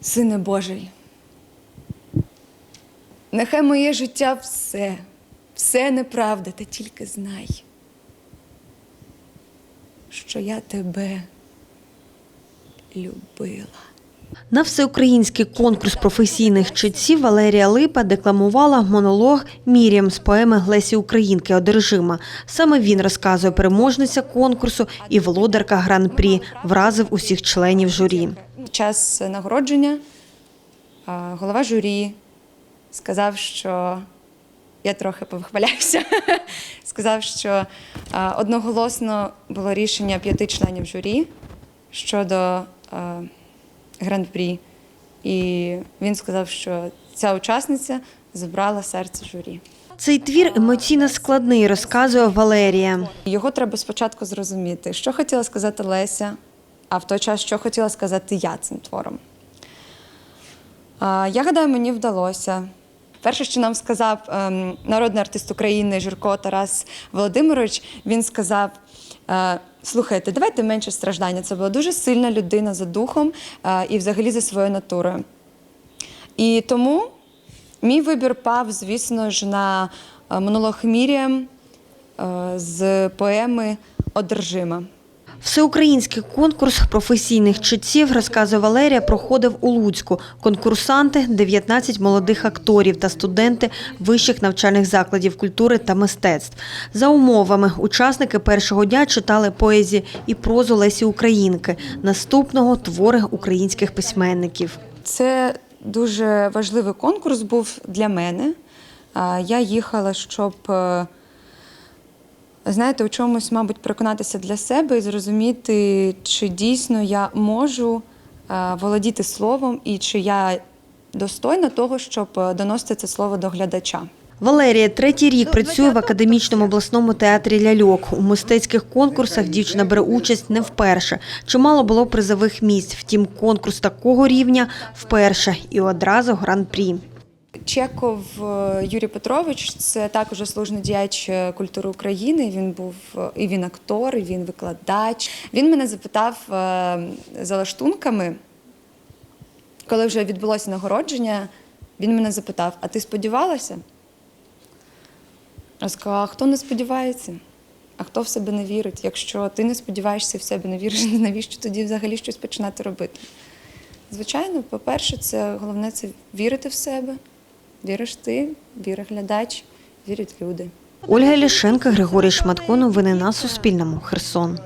Сине Божий, нехай моє життя все, все неправда, та тільки знай, що я тебе любила. На всеукраїнський конкурс професійних читців Валерія Липа декламувала монолог Мір'ям з поеми Глесі Українки Одержима. Саме він розказує переможниця конкурсу і володарка гран-прі, вразив усіх членів журі. Під час нагородження голова журі сказав, що я трохи повихваляюся. сказав, що одноголосно було рішення п'яти членів журі щодо гран-прі. І він сказав, що ця учасниця забрала серце журі. Цей твір емоційно складний, розказує Валерія. Його треба спочатку зрозуміти, що хотіла сказати Леся, а в той час, що хотіла сказати я цим твором. Я гадаю, мені вдалося. Перше, що нам сказав ем, народний артист України Журко Тарас Володимирович, він сказав: е, слухайте, давайте менше страждання. Це була дуже сильна людина за духом е, і взагалі за своєю натурою. І тому мій вибір пав, звісно ж, на е, монолог Міріам е, з поеми Одержима. Всеукраїнський конкурс професійних читців, розказує Валерія, проходив у Луцьку. Конкурсанти – 19 молодих акторів та студенти вищих навчальних закладів культури та мистецтв. За умовами, учасники першого дня читали поезії і прозу Лесі Українки, наступного – твори українських письменників. Це дуже важливий конкурс був для мене. Я їхала, щоб, е, знаєте, у чомусь, мабуть, переконатися для себе і зрозуміти, чи дійсно я можу е, володіти словом і чи я достойна того, щоб е, доносити це слово до глядача. Валерія третій рік працює в академічному обласному театрі ляльок. У мистецьких конкурсах дівчина бере участь не вперше. Чимало було призових місць. Втім, конкурс такого рівня вперше і одразу гран-прі. Чеков е, Юрій Петрович це також заслужений діяч е, культури України. Він був е, і він актор, і він викладач. Він мене запитав за лаштунками, коли вже відбулося нагородження. Він мене запитав: а ти сподівалася? Я сказала, а хто не сподівається? А хто в себе не вірить? Якщо ти не сподіваєшся в себе не віриш, навіщо тоді взагалі щось починати робити? Звичайно, по-перше, це головне це вірити в себе. Віриш ти, вірить глядач, вірять люди. Ольга Лішенка, Григорій Шматко. Новини на Суспільному. Херсон.